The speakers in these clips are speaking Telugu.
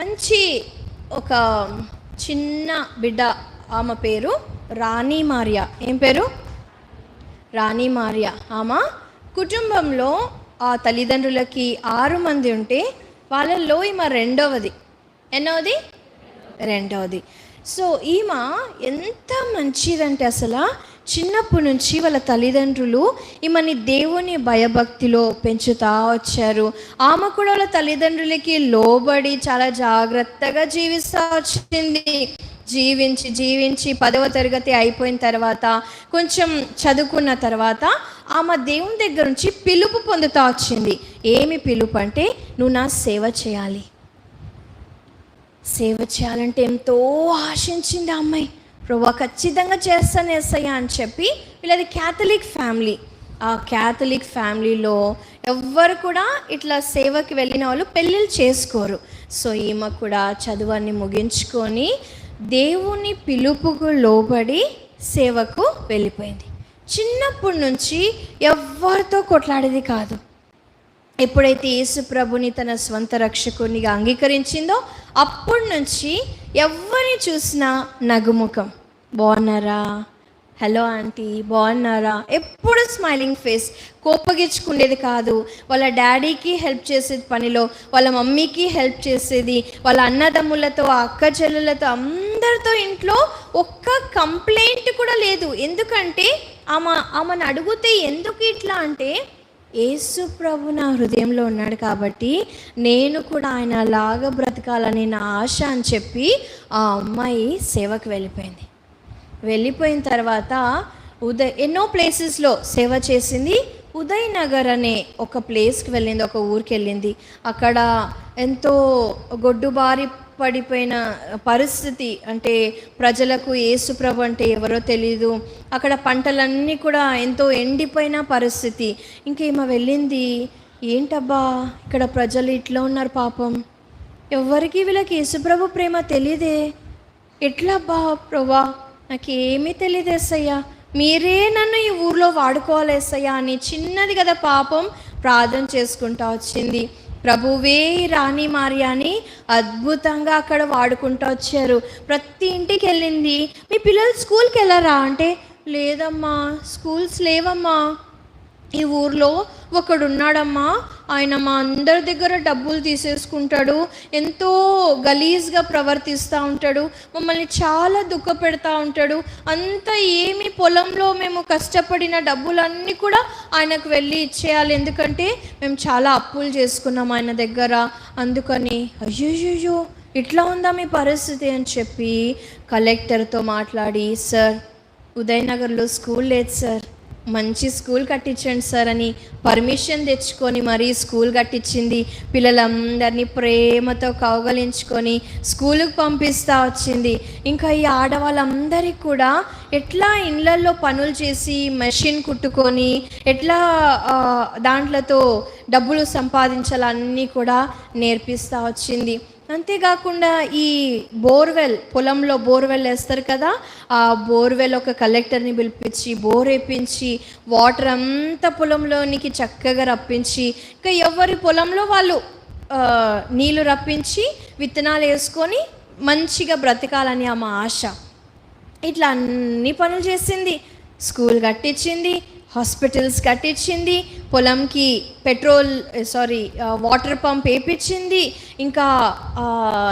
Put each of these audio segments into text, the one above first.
మంచి ఒక చిన్న బిడ్డ ఆమె పేరు రాణి మారియా. ఏం పేరు? రాణి మారియా. ఆమె కుటుంబంలో ఆ తల్లిదండ్రులకి ఆరు మంది ఉంటే వాళ్ళల్లో ఈమె రెండవది. ఎన్నవది? రెండవది. సో ఈమె ఎంత మంచిదంటే అసలు చిన్నప్పటి నుంచి వాళ్ళ తల్లిదండ్రులు ఈమెని దేవుని భయభక్తిలో పెంచుతా వచ్చారు. ఆమె కూడా వాళ్ళ తల్లిదండ్రులకి లోబడి చాలా జాగ్రత్తగా జీవిస్తూ వచ్చింది. జీవించి జీవించి పదవ తరగతి అయిపోయిన తర్వాత కొంచెం చదువుకున్న తర్వాత ఆమె దేవుని దగ్గర నుంచి పిలుపు పొందుతా వచ్చింది. ఏమి పిలుపు అంటే నువ్వు నా సేవ చేయాలి. సేవ చేయాలంటే ఎంతో ఆశించింది ఆ అమ్మాయి. ప్రభు ఖచ్చితంగా చేస్తాను ఎస్ఐయా అని చెప్పి వీళ్ళది క్యాథలిక్ ఫ్యామిలీ. ఆ క్యాథలిక్ ఫ్యామిలీలో ఎవ్వరు కూడా ఇట్లా సేవకి వెళ్ళిన వాళ్ళు పెళ్ళిళ్ళు చేసుకోరు. సో ఈమె కూడా చదువుని ముగించుకొని దేవుని పిలుపుకు లోబడి సేవకు వెళ్ళిపోయింది. చిన్నప్పటి నుంచి ఎవరితో కొట్లాడేది కాదు. ఎప్పుడైతే యేసు ప్రభుని తన స్వంత రక్షకునిగా అంగీకరించిందో అప్పటి నుంచి ఎవరిని చూసినా నగుముఖం. బాగున్నారా? హలో ఆంటీ బాగున్నారా? ఎప్పుడు స్మైలింగ్ ఫేస్. కోపగించుకునేది కాదు. వాళ్ళ డాడీకి హెల్ప్ చేసేది పనిలో వాళ్ళ మమ్మీకి హెల్ప్ చేసేది వాళ్ళ అన్నదమ్ములతో అక్క చెల్లెలతో అందరితో ఇంట్లో ఒక్క కంప్లైంట్ కూడా లేదు. ఎందుకంటే ఆమె ఆమెను అడిగితే ఎందుకు ఇట్లా అంటే యేసు ప్రభు నా హృదయంలో ఉన్నాడు కాబట్టి నేను కూడా ఆయన లాగా బ్రతకాలని నా ఆశ అని చెప్పి ఆ అమ్మాయి సేవకు వెళ్ళిపోయింది. వెళ్ళిపోయిన తర్వాత ఉదయ్ ఎన్నో ప్లేసెస్లో సేవ చేసింది. ఉదయ్ నగర్ అనే ఒక ప్లేస్కి వెళ్ళింది ఒక ఊరికి వెళ్ళింది. అక్కడ ఎంతో గొడ్డుబారి పడిపోయిన పరిస్థితి. అంటే ప్రజలకు ఏసుప్రభు అంటే ఎవరో తెలీదు. అక్కడ పంటలన్నీ కూడా ఎంతో ఎండిపోయిన పరిస్థితి. ఇంకేమో వెళ్ళింది. ఏంటబ్బా ఇక్కడ ప్రజలు ఇట్లా ఉన్నారు పాపం. ఎవరికి వీళ్ళకి యేసుప్రభు ప్రేమ తెలియదే ఎట్లా అబ్బా ప్రభా నాకేమీ తెలియదు ఎస్సయ్యా మీరే నన్ను ఈ ఊర్లో వాడుకోవాలి ఎస్సయ్యా అని చిన్నది కదా పాపం ప్రార్థన చేసుకుంటా వచ్చింది. ప్రభువే రాణి మార్యాని అద్భుతంగా అక్కడ వాడుకుంటూ వచ్చారు. ప్రతి ఇంటికి వెళ్ళింది. మీ పిల్లలు స్కూల్కి వెళ్ళారా? అంటే లేదమ్మా స్కూల్స్ లేవమ్మా. ఈ ఊర్లో ఒకడున్నాడమ్మా. ఆయన మా అందరి దగ్గర డబ్బులు తీసేసుకుంటాడు. ఎంతో గలీజ్గా ప్రవర్తిస్తూ ఉంటాడు. మమ్మల్ని చాలా దుఃఖ పెడతా ఉంటాడు. అంత ఏమి పొలంలో మేము కష్టపడిన డబ్బులన్నీ కూడా ఆయనకు వెళ్ళి ఇచ్చేయాలి. ఎందుకంటే మేము చాలా అప్పులు చేసుకున్నాం ఆయన దగ్గర. అందుకని అయ్యోయ్యో ఇట్లా ఉందా మీ పరిస్థితి అని చెప్పి కలెక్టర్తో మాట్లాడి సార్ ఉదయనగర్లో స్కూల్ లేదు సార్. మంచి స్కూల్ కట్టించండి సార్ అని పర్మిషన్ తెచ్చుకొని మరీ స్కూల్ కట్టించింది. పిల్లలందరినీ ప్రేమతో కౌగలించుకొని స్కూలుకు పంపిస్తూ వచ్చింది. ఇంకా ఈ ఆడవాళ్ళందరికీ కూడా ఎట్లా ఇళ్ళల్లో పనులు చేసి మెషిన్ కుట్టుకొని ఎట్లా దాంట్లతో డబ్బులు సంపాదించాలన్నీ కూడా నేర్పిస్తూ వచ్చింది. అంతేకాకుండా ఈ బోర్వెల్ పొలంలో బోర్వెల్ వేస్తారు కదా ఆ బోర్వెల్ ఒక కలెక్టర్ని పిలిపించి బోర్ వేపించి వాటర్ అంతా పొలంలోనికి చక్కగా రప్పించి ఇంకా ఎవరి పొలంలో వాళ్ళు నీళ్ళు రప్పించి విత్తనాలు వేసుకొని మంచిగా బ్రతకాలని ఆమె ఆశ. ఇట్లా అన్ని పనులు చేసింది. స్కూల్ కట్టించింది. హాస్పిటల్స్ కట్టించింది పొలంకి petrol eh, sorry eh, water pump వేయించింది ఇంకా ఆ,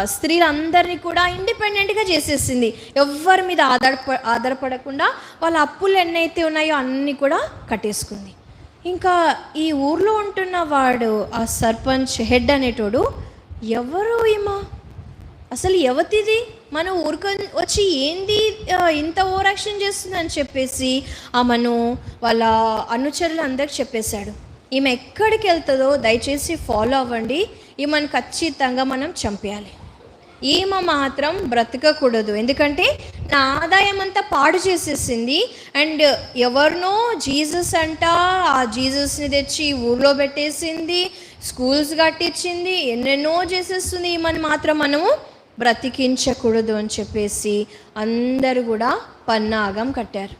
స్త్రీలందరినీ కూడా ఇండిపెండెంట్గా చేసేసింది. ఎవరి మీద ఆధారప ఆధారపడకుండా వాళ్ళ అప్పులు ఎన్నైతే ఉన్నాయో అన్నీ కూడా కట్టేసుకుంది. ఇంకా ఈ ఊర్లో ఉంటున్న వాడు ఆ సర్పంచ్ హెడ్ అనేటోడు ఎవరు ఈమా? అసలు ఎవతిది మన ఊరికి వచ్చి ఏంది ఇంత ఓవర్ యాక్షన్ చేస్తుందని చెప్పేసి ఆమెను వాళ్ళ అనుచరులు అందరికి చెప్పేశాడు. ఈమె ఎక్కడికి వెళ్తుందో దయచేసి ఫాలో అవ్వండి. ఈమెను ఖచ్చితంగా మనం చంపేయాలి. ఈమె మాత్రం బ్రతకకూడదు. ఎందుకంటే నా ఆదాయం అంతా పాడు చేసేసింది. అండ్ ఎవరినో జీసస్ అంట ఆ జీసస్ని తెచ్చి ఊర్లో పెట్టేసింది స్కూల్స్ కట్టించింది ఎన్నెన్నో చేసేస్తుంది. ఈమెను మాత్రం మనము బ్రతికించకూడదు అని చెప్పేసి అందరూ కూడా పన్నాగం కట్టారు.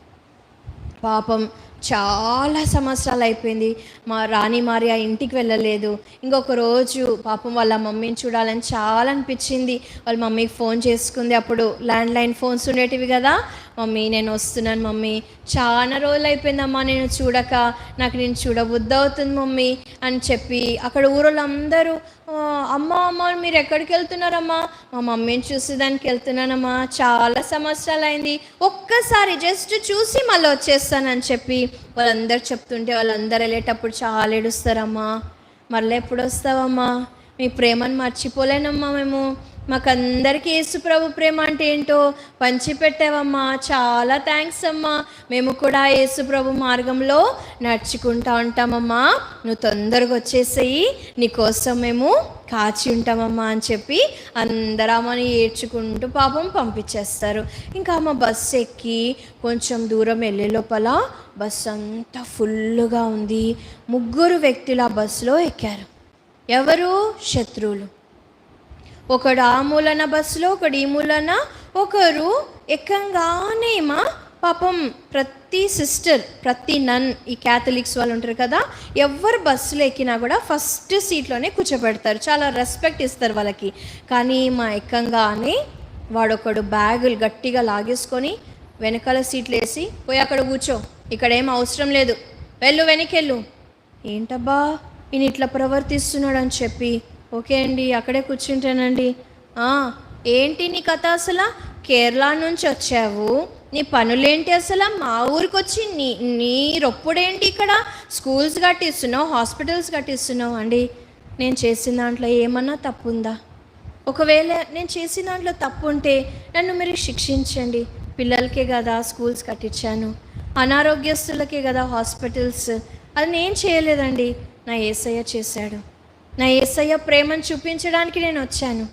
పాపం చాలా సంవత్సరాలు అయిపోయింది. మా రాణి మారియా ఇంటికి వెళ్ళలేదు. ఇంకొక రోజు పాపం వాళ్ళ మమ్మీని చూడాలని చాలా అనిపించింది. వాళ్ళ మమ్మీకి ఫోన్ చేసుకుంది. అప్పుడు ల్యాండ్ లైన్ ఫోన్స్ ఉండేటివి కదా. మమ్మీ నేను వస్తున్నాను మమ్మీ. చాలా రోజులు అయిపోయిందమ్మా నేను చూడక. నాకు నేను చూడబుద్ధి అవుతుంది మమ్మీ అని చెప్పి అక్కడ ఊరోళ్ళందరూ అందరూ అమ్మ అమ్మ మీరు ఎక్కడికి వెళ్తున్నారమ్మా? మా మమ్మీని చూసేదానికి వెళ్తున్నానమ్మా. చాలా సంవత్సరాలు అయింది ఒక్కసారి జస్ట్ చూసి మళ్ళీ వచ్చేస్తానని చెప్పి వాళ్ళందరూ చెప్తుంటే వాళ్ళందరూ వెళ్ళేటప్పుడు చాలా ఏడుస్తారమ్మా. మళ్ళీ ఎప్పుడు వస్తావమ్మా? మీ ప్రేమను మర్చిపోలేనమ్మా మేము. మాకందరికీ యేసుప్రభు ప్రేమ అంటే ఏంటో పంచిపెట్టావమ్మా. చాలా థ్యాంక్స్ అమ్మా. మేము కూడా యేసుప్రభు మార్గంలో నడుచుకుంటా ఉంటామమ్మా. నువ్వు తొందరగా వచ్చేసేయి. నీకోసం మేము కాచి ఉంటామమ్మా అని చెప్పి అందరూ ఏడ్చుకుంటూ పాపం పంపించేస్తారు. ఇంకా అమ్మ బస్సు ఎక్కి కొంచెం దూరం వెళ్ళే లోపల బస్సు అంతా ఫుల్గా ఉంది. ముగ్గురు వ్యక్తులు ఆ బస్సులో ఎక్కారు. ఎవరు? శత్రువులు. ఒకడు ఆ మూలన బస్సులో ఒకడు ఈ మూలన. ఒకరు ఎక్కంగానే మా పాపం ప్రతి సిస్టర్ ప్రతి నన్ ఈ క్యాథలిక్స్ వాళ్ళు ఉంటారు కదా ఎవరు బస్సులో ఎక్కినా కూడా ఫస్ట్ సీట్లోనే కూర్చోబెడతారు. చాలా రెస్పెక్ట్ ఇస్తారు వాళ్ళకి. కానీ మా ఎక్కంగానే వాడొకడు బ్యాగులు గట్టిగా లాగేసుకొని వెనకాల సీట్లు వేసి పోయి అక్కడ కూర్చో ఇక్కడ ఏం అవసరం లేదు. వెళ్ళు వెనకెళ్ళు. ఏంటబ్బా ఈయన ఇట్లా ప్రవర్తిస్తున్నాడు అని చెప్పి ఓకే అండి అక్కడే కూర్చుంటానండి. ఏంటి నీ కథ అసలు? కేరళ నుంచి వచ్చావు. నీ పనులేంటి అసలు? మా ఊరికి వచ్చి నీ నీ రొప్పుడేంటి ఇక్కడ? స్కూల్స్ కట్టిస్తున్నావు హాస్పిటల్స్ కట్టిస్తున్నావు అండి. నేను చేసిన దాంట్లో ఏమన్నా తప్పుందా? ఒకవేళ నేను చేసిన దాంట్లో తప్పు ఉంటే నన్ను మీరు శిక్షించండి. పిల్లలకే కదా స్కూల్స్ కట్టించాను. అనారోగ్యస్తులకే కదా హాస్పిటల్స్. అది నేను చేయలేదండి. నా ఏసయ్య చేశాడు. నా ఏసయ్య ప్రేమను చూపించడానికి నేను వచ్చాను.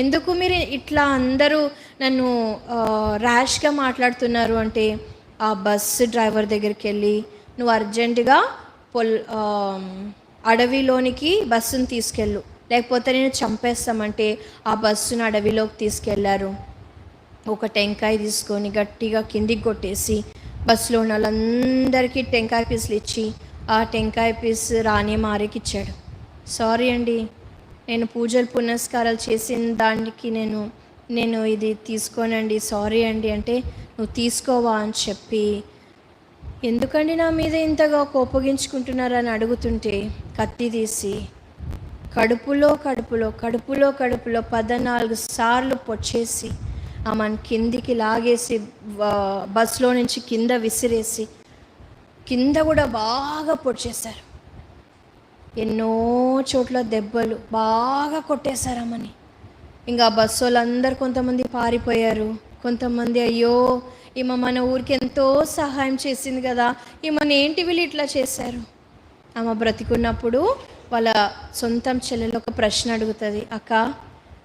ఎందుకు మీరు ఇట్లా అందరూ నన్ను ర్యాష్గా మాట్లాడుతున్నారు అంటే ఆ బస్సు డ్రైవర్ దగ్గరికి వెళ్ళి నువ్వు అర్జెంటుగా పొల్ అడవిలోనికి బస్సును తీసుకెళ్ళు. లేకపోతే నేను చంపేస్తామంటే ఆ బస్సును అడవిలోకి తీసుకెళ్ళారు. ఒక టెంకాయ తీసుకొని గట్టిగా కిందికి కొట్టేసి బస్సులో ఉన్న వాళ్ళందరికీ టెంకాయ పీసులు ఇచ్చి ఆ టెంకాయ పీస్ రాణి మారికి ఇచ్చాడు. సారీ అండి. నేను పూజలు పునస్కారాలు చేసిన దానికి నేను నేను ఇది తీసుకోనండి. సారీ అండి అంటే నువ్వు తీసుకోవా అని చెప్పి. ఎందుకండి నా మీద ఇంతగా కోపగించుకుంటున్నారని అడుగుతుంటే కత్తి తీసి కడుపులో కడుపులో కడుపులో కడుపులో పద్నాలుగు సార్లు పొచ్చేసి ఆమెను కిందికి లాగేసి బస్సులో నుంచి కింద విసిరేసి కింద కూడా బాగా పొడిచేశారు. ఎన్నో చోట్ల దెబ్బలు బాగా కొట్టేశారమ్మని. ఇంకా బస్సు వాళ్ళందరూ కొంతమంది పారిపోయారు. కొంతమంది అయ్యో ఈమె మన ఊరికి ఎంతో సహాయం చేసింది కదా ఈమెను ఏంటి వీళ్ళు ఇట్లా చేశారు? ఆమె బ్రతికున్నప్పుడు వాళ్ళ సొంతం చెల్లెలు ఒక ప్రశ్న అడుగుతుంది అక్క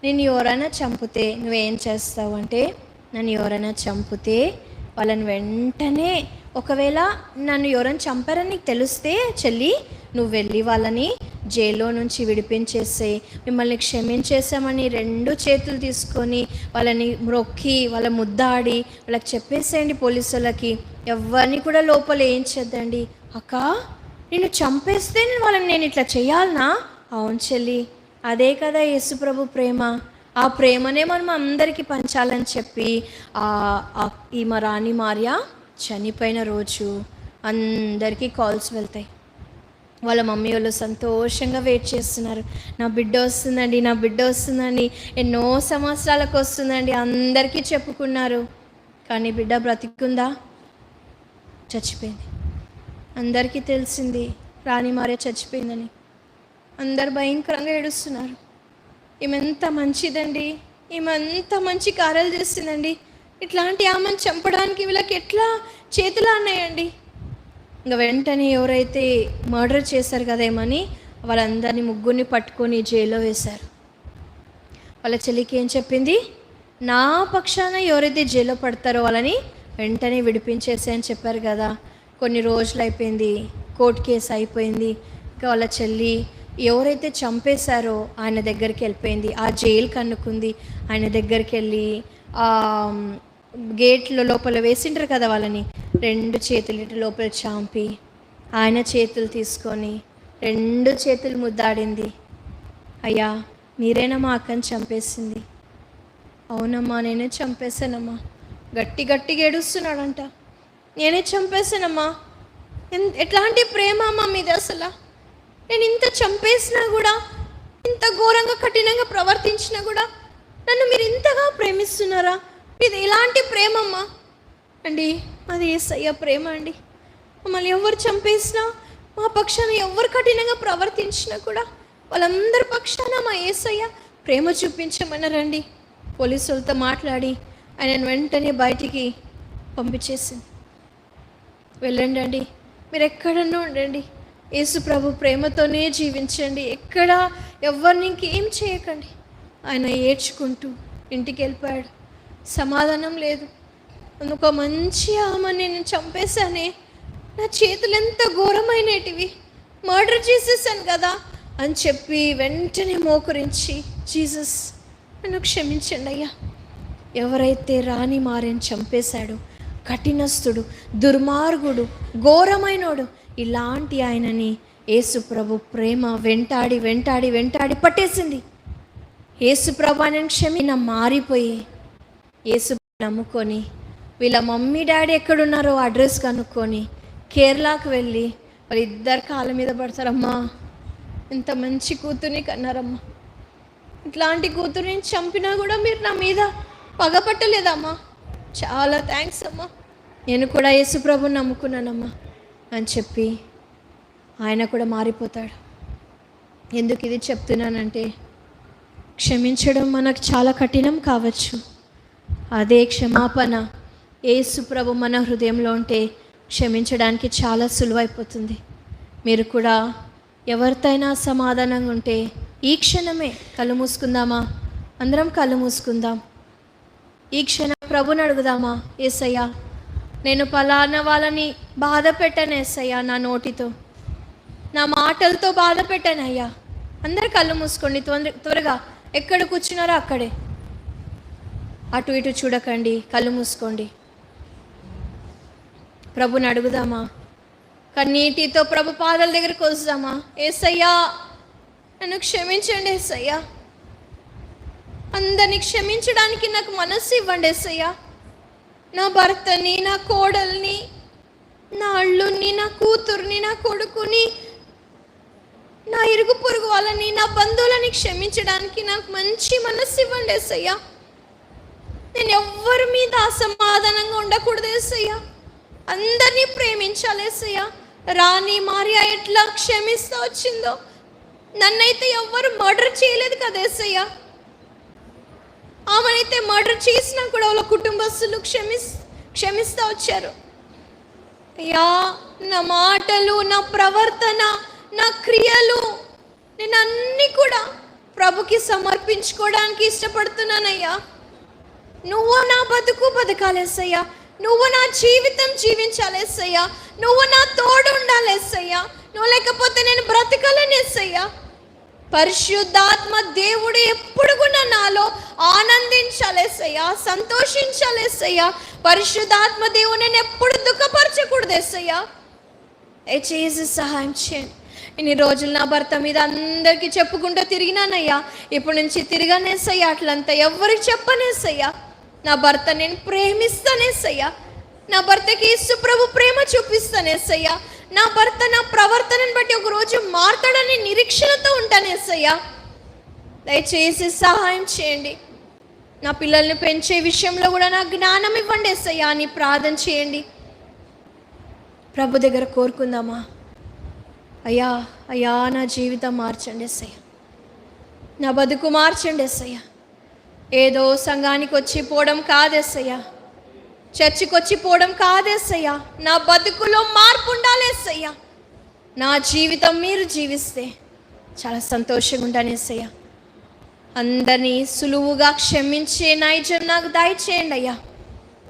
నేను ఎవరైనా చంపితే నువ్వేం చేస్తావు? అంటే నన్ను ఎవరైనా చంపితే వాళ్ళని వెంటనే ఒకవేళ నన్ను ఎవరైనా చంపారని నీకు తెలిస్తే చెల్లి నువ్వు వెళ్ళి వాళ్ళని జైల్లో నుంచి విడిపించేసే మిమ్మల్ని క్షమించేసామని రెండు చేతులు తీసుకొని వాళ్ళని మొక్కి వాళ్ళ ముద్దాడి వాళ్ళకి చెప్పేసేయండి పోలీసు వాళ్ళకి ఎవరిని కూడా లోపల ఏం చేద్దండి? అక్క నేను చంపేస్తే నేను వాళ్ళని నేను ఇట్లా చేయాలనా? అవును చెల్లి అదే కదా యేసుప్రభు ప్రేమ. ఆ ప్రేమనే మనం అందరికీ పంచాలని చెప్పి ఈ మా రాణి మార్య చనిపోయిన రోజు అందరికీ కాల్స్ వెళ్తాయి. వాళ్ళ మమ్మీ వాళ్ళు సంతోషంగా వెయిట్ చేస్తున్నారు. నా బిడ్డ వస్తుందండి నా బిడ్డ వస్తుందండి. ఎన్నో సంవత్సరాలకు వస్తుందండి. అందరికీ చెప్పుకున్నారు. కానీ బిడ్డ బ్రతికుందా? చచ్చిపోయింది. అందరికీ తెలిసింది రాణి మారే చచ్చిపోయిందని. అందరు భయంకరంగా ఏడుస్తున్నారు. ఈమెంత మంచిదండి ఈమె మంచి కార్యాలు చేస్తుందండి. ఇట్లాంటి ఆమెను చంపడానికి వీళ్ళకి ఎట్లా చేతులు అన్నాయండి? ఇంకా వెంటనే ఎవరైతే మర్డర్ చేశారు కదేమని వాళ్ళందరినీ ముగ్గురిని పట్టుకొని జైల్లో వేశారు. వాళ్ళ చెల్లికి ఏం చెప్పింది? నా పక్షాన ఎవరైతే జైల్లో పడతారో వాళ్ళని వెంటనే విడిపించేసే అని చెప్పారు కదా. కొన్ని రోజులు అయిపోయింది కోర్టు కేసు అయిపోయింది. ఇంకా వాళ్ళ చెల్లి ఎవరైతే చంపేశారో ఆయన దగ్గరికి వెళ్ళిపోయింది. ఆ జైలు కన్నుకుంది. ఆయన దగ్గరికి వెళ్ళి గేట్లో లోపల వేసింటారు కదా వాళ్ళని. రెండు చేతులు ఇటు లోపల చాంపి ఆయన చేతులు తీసుకొని రెండు చేతులు ముద్దాడింది. అయ్యా మీరేనా మా అక్కని చంపేసింది? అవునమ్మా నేనే చంపేశానమ్మా. గట్టి గట్టిగా ఏడుస్తున్నాడంట. నేనే చంపేశానమ్మా. ఎన్- ఎట్లాంటి ప్రేమ అమ్మా మీది అసలు? నేను ఇంత చంపేసినా కూడా ఇంత ఘోరంగా కఠినంగా ప్రవర్తించినా కూడా నన్ను మీరు ఇంతగా ప్రేమిస్తున్నారా? ఇది ఎలాంటి ప్రేమమ్మా? అండి అది ఏసయ్య ప్రేమ అండి. మమ్మల్ని ఎవరు చంపేసినా మా పక్షాన ఎవరు కఠినంగా ప్రవర్తించినా కూడా వాళ్ళందరి పక్షాన మా ఏసయ్య ప్రేమ చూపించమన్నారండి పోలీసులతో మాట్లాడి ఆయన వెంటనే బయటికి పంపించేసింది. వెళ్ళండి అండి. మీరు ఎక్కడన్నా ఉండండి. యేసు ప్రభు ప్రేమతోనే జీవించండి. ఎక్కడ ఎవరిని ఇంకేం చేయకండి. ఆయన ఏడ్చుకుంటూ ఇంటికి వెళ్ళిపోయాడు సమాధానం లేదు. ఒక మంచి ఆమె నేను చంపేశానే. నా చేతులు ఎంత ఘోరమైనటివి. మర్డర్ చేసేసాను కదా అని చెప్పి వెంటనే మోకరించి జీసస్ నన్ను క్షమించండి అయ్యా. ఎవరైతే రాణి మారని చంపేశాడో కఠినస్థుడు దుర్మార్గుడు ఘోరమైనోడు ఇలాంటి ఆయనని యేసు ప్రభు ప్రేమ వెంటాడి వెంటాడి వెంటాడి పట్టేసింది. యేసు ప్రభు క్షమిన మారిపోయి యేసు నమ్ముకొని వీళ్ళ మమ్మీ డాడీ ఎక్కడున్నారో అడ్రస్ కనుక్కొని కేరళకు వెళ్ళి వాళ్ళిద్దరు కాళ్ళ మీద పడతారమ్మా. ఇంత మంచి కూతుర్ని కన్నారమ్మా. ఇట్లాంటి కూతుర్ని చంపినా కూడా మీరు నా మీద పగపట్టలేదమ్మా చాలా థ్యాంక్స్ అమ్మా. నేను కూడా యేసుప్రభుని నమ్ముకున్నానమ్మా అని చెప్పి ఆయన కూడా మారిపోతాడు. ఎందుకు ఇది చెప్తున్నానంటే క్షమించడం మనకు చాలా కఠినం కావచ్చు. అదే క్షమాపణ ఏసు ప్రభు మన హృదయంలో ఉంటే క్షమించడానికి చాలా సులువైపోతుంది. మీరు కూడా ఎవరితైనా సమాధానంగా ఉంటే ఈ క్షణమే కళ్ళు మూసుకుందామా? అందరం కళ్ళు మూసుకుందాం. ఈ క్షణం ప్రభుని అడుగుదామా? ఏసయ్యా నేను పలానా వాళ్ళని బాధ పెట్టాను ఏసయ్యా నా నోటితో. నా మాటలతో బాధ పెట్టానయ్యా అందరు కళ్ళు మూసుకోండి త్వర త్వరగా. ఎక్కడ కూర్చున్నారో అక్కడే. అటు ఇటు చూడకండి కళ్ళు మూసుకోండి. ప్రభుని అడుగుదామా? కన్నీటితో ప్రభు పాదాల దగ్గరికి వస్తామా? ఏసయ్యా నన్ను క్షమించండి ఏసయ్యా. అందరిని క్షమించడానికి నాకు మనస్సు ఇవ్వండి ఏసయ్యా. నా భర్తని నా కోడల్ని నా అల్లుని నా కూతుర్ని నా కొడుకుని నా ఇరుగు పొరుగు వాళ్ళని నా బంధువులని క్షమించడానికి నాకు మంచి మనస్సు ఇవ్వండి ఏసయ్యా. నేను ఎవ్వరి మీద అసమాధానంగా ఉండకూడదు ఏసయ్యా. అందరినీ ప్రేమించాలి ఏసయ్యా. రాణి మారియా ఎట్లా క్షమిస్తూ వచ్చిందో నన్నైతే ఎవ్వరు మర్డర్ చేయలేదు కదా ఏసయ్యా. ఆమెనైతే మర్డర్ చేసినా కూడా వాళ్ళ కుటుంబస్తులు క్షమిస్ క్షమిస్తూ వచ్చారు. అయ్యా నా మాటలు నా ప్రవర్తన నా క్రియలు నేను అన్నీ కూడా ప్రభుకి సమర్పించుకోవడానికి ఇష్టపడుతున్నానయ్యా. నువ్వు నా బతుకు బతకాలేసయ్యా. నువ్వు నా జీవితం జీవించాలేసయ్యా. నువ్వు నా తోడు ఉండాలేసయ్యా. నువ్వు లేకపోతే నేను బ్రతకలేనేసయ్యా. పరిశుద్ధాత్మ దేవుడు ఎప్పుడు కూడా నాలో ఆనందించాలేసయ్యా సంతోషించాలేసయ్యా. పరిశుద్ధాత్మ దేవుడు నేను ఎప్పుడు దుఃఖపరచకూడదేసయ్యా. చేసి సహాయం చేయండి. ఇన్ని రోజులు నా భర్త మీద అందరికీ చెప్పుకుంటూ తిరిగినానయ్యా. ఇప్పటి నుంచి తిరగనేసయ్యా. అట్లంతా ఎవరికి చెప్పనేసయ్యా. నా భర్త నేను ప్రేమిస్తానేసయ్యా. నా భర్తకి సుప్రభు ప్రేమ చూపిస్తానేసయ్యా. నా భర్త నా ప్రవర్తనను బట్టి ఒకరోజు మారతాడని నిరీక్షణతో ఉంటానేసయ్యా. దయచేసి సహాయం చేయండి. నా పిల్లల్ని పెంచే విషయంలో కూడా నా జ్ఞానం ఇవ్వండి ఎస్సయ్యా అని ప్రార్థన చేయండి. ప్రభు దగ్గర కోరుకుందామా? అయ్యా అయ్యా నా జీవితం మార్చండి ఎస్సయ్య నా బతుకు మార్చండి ఎస్సయ్య ఏదో సంఘానికి వచ్చి పోవడం కాదెస్సయ్యా చర్చికి వచ్చి పోవడం కాదేసయ్యా నా బతుకులో మార్పు ఉండాలి నా జీవితం మీరు జీవిస్తే చాలా సంతోషంగా ఉంటానేసయ్యా అందరినీ సులువుగా క్షమించే నైజం నాకు దయచేయండి అయ్యా.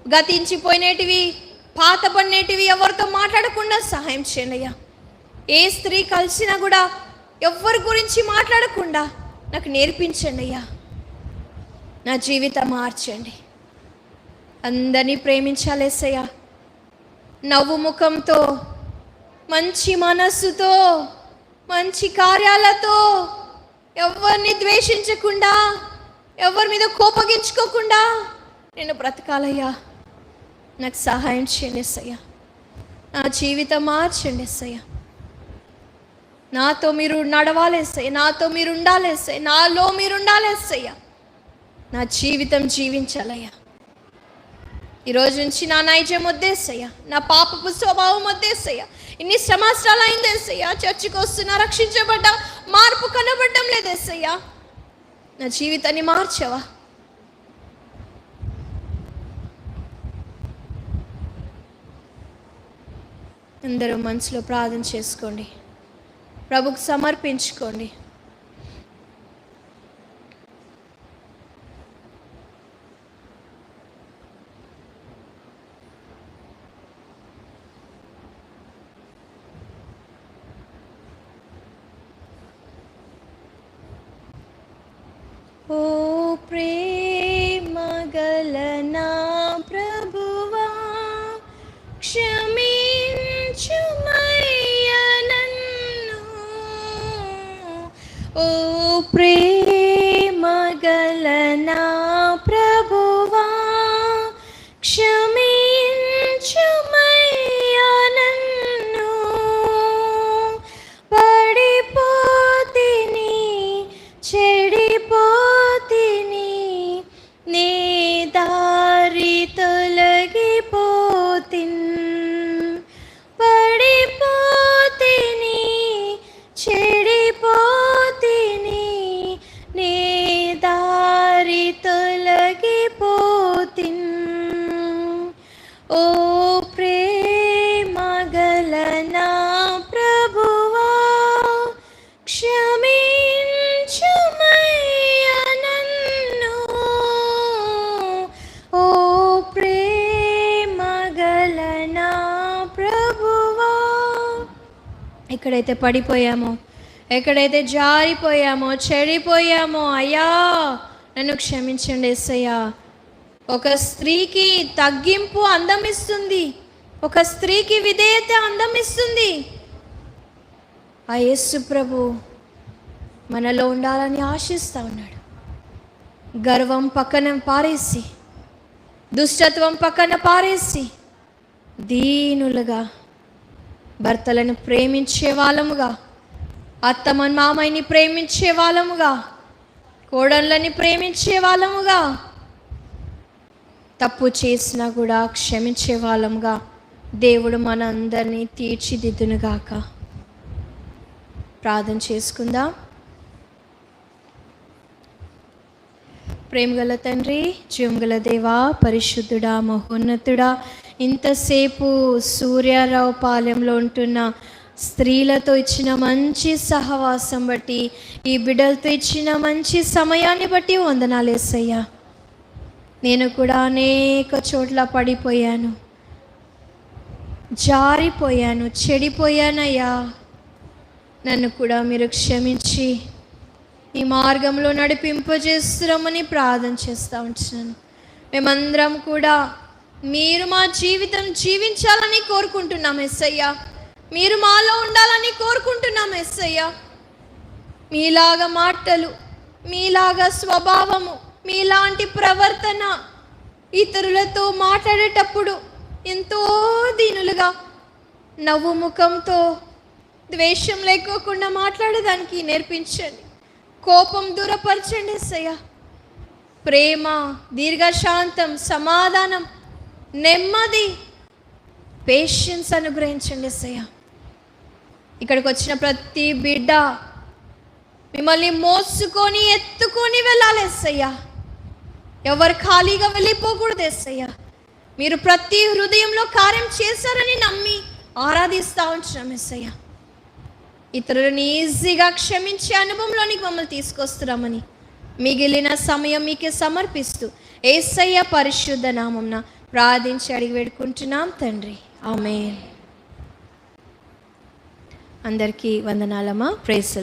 గతించిపోయినటివి పాతపడినటివి ఎవరితో మాట్లాడకుండా సహాయం చేయండి అయ్యా. ఏ స్త్రీ కలిసినా కూడా ఎవరి గురించి మాట్లాడకుండా నాకు నేర్పించండి అయ్యా. నా జీవితం మార్చండి. అందరినీ ప్రేమించాలేసయ్యా నవ్వు ముఖంతో మంచి మనస్సుతో మంచి కార్యాలతో ఎవరిని ద్వేషించకుండా ఎవరి మీద కోపగించుకోకుండా నేను బ్రతకాలయ్యా. నాకు సహాయం చేయండి ఎస్సయ్యా నా జీవితం మార్చండి ఎస్సయ్యా నాతో మీరు నడవాలేసయ్య నాతో మీరు ఉండాలేసయ్య నాలో మీరు ఉండాలేసయ్య నా జీవితం జీవించాలయ్యా. ఈరోజు నుంచి నా నైజం వద్దేసయ్యా నా పాపపు స్వభావం వద్దేసయ్యా. ఇన్ని సంవత్సరాలు అయిందేసయ్యా చర్చికి వస్తున్నా రక్షించబడ్డా మార్పు కనబడడం లేదేసయ్యా నా జీవితాన్ని మార్చవా? అందరూ మనసులో ప్రార్థన చేసుకోండి. ప్రభుకు సమర్పించుకోండి. ప్రేమ ఎక్కడైతే పడిపోయామో ఎక్కడైతే జారిపోయామో చెడిపోయామో అయ్యా నన్ను క్షమించండి ఎస్సయ్యా ఒక స్త్రీకి తగ్గింపు అందం ఇస్తుంది ఒక స్త్రీకి విధేయత అందం ఇస్తుంది ఆ యేసు ప్రభు మనలో ఉండాలని ఆశిస్తూ ఉన్నాడు. గర్వం పక్కన పారేసి దుష్టత్వం పక్కన పారేసి దీనులుగా భర్తలను ప్రేమించే వాళ్ళముగా అత్తమ్మ మామయ్యని ప్రేమించే వాళ్ళముగా కోడళ్ళని ప్రేమించే వాళ్ళముగా తప్పు చేసినా కూడా క్షమించే వాళ్ళముగా దేవుడు మనందరినీ తీర్చిదిద్దునుగాక. ప్రార్థన చేసుకుందాం. ప్రేమగల తండ్రి జీవంగల దేవా పరిశుద్ధుడా మహోన్నతుడా ఇంతసేపు సూర్యారావు పాలెంలో ఉంటున్న స్త్రీలతో ఇచ్చిన మంచి సహవాసం బట్టి ఈ బిడ్డలతో ఇచ్చిన మంచి సమయాన్ని బట్టి వందనాలేసయ్యా నేను కూడా అనేక చోట్ల పడిపోయాను జారిపోయాను చెడిపోయానయ్యా. నన్ను కూడా మీరు క్షమించి ఈ మార్గంలో నడిపింపజేస్తున్నామని ప్రార్థన చేస్తూ ఉంటున్నాను. మేమందరం కూడా మీరు మా జీవితం జీవించాలని కోరుకుంటున్నాం ఎస్సయ్యా మీరు మాలో ఉండాలని కోరుకుంటున్నాం ఎస్సయ్యా మీలాగా మాటలు మీలాగా స్వభావము మీలాంటి ప్రవర్తన ఇతరులతో మాట్లాడేటప్పుడు ఎంతో దీనులుగా నవ్వు ముఖంతో ద్వేషం లేకోకుండా మాట్లాడేదానికి నేర్పించండి. కోపం దూరపరచండి సయ్యా ప్రేమ దీర్ఘశాంతం సమాధానం నెమ్మది పేషెన్స్ అనుగ్రహించండి సయ్య ఇక్కడికి వచ్చిన ప్రతి బిడ్డ మిమ్మల్ని మోసుకొని ఎత్తుకొని వెళ్ళాలి ఎస్సయ్యా ఎవరు ఖాళీగా వెళ్ళిపోకూడదు ఎస్సయ్యా మీరు ప్రతి హృదయంలో కార్యం చేశారని నమ్మి ఆరాధిస్తూ ఉంటున్నాం ఎస్సయ్యా ఇతరులను ఈజీగా క్షమించే అనుభవంలోనికి మమ్మల్ని తీసుకొస్తున్నామని మిగిలిన సమయం మీకే సమర్పిస్తూ ఏసయ్య పరిశుద్ధ నామంన ప్రార్థించి అడిగి వేడుకుంటున్నాం తండ్రి. ఆమె అందరికీ వందనాలమ్మా. ప్రేస్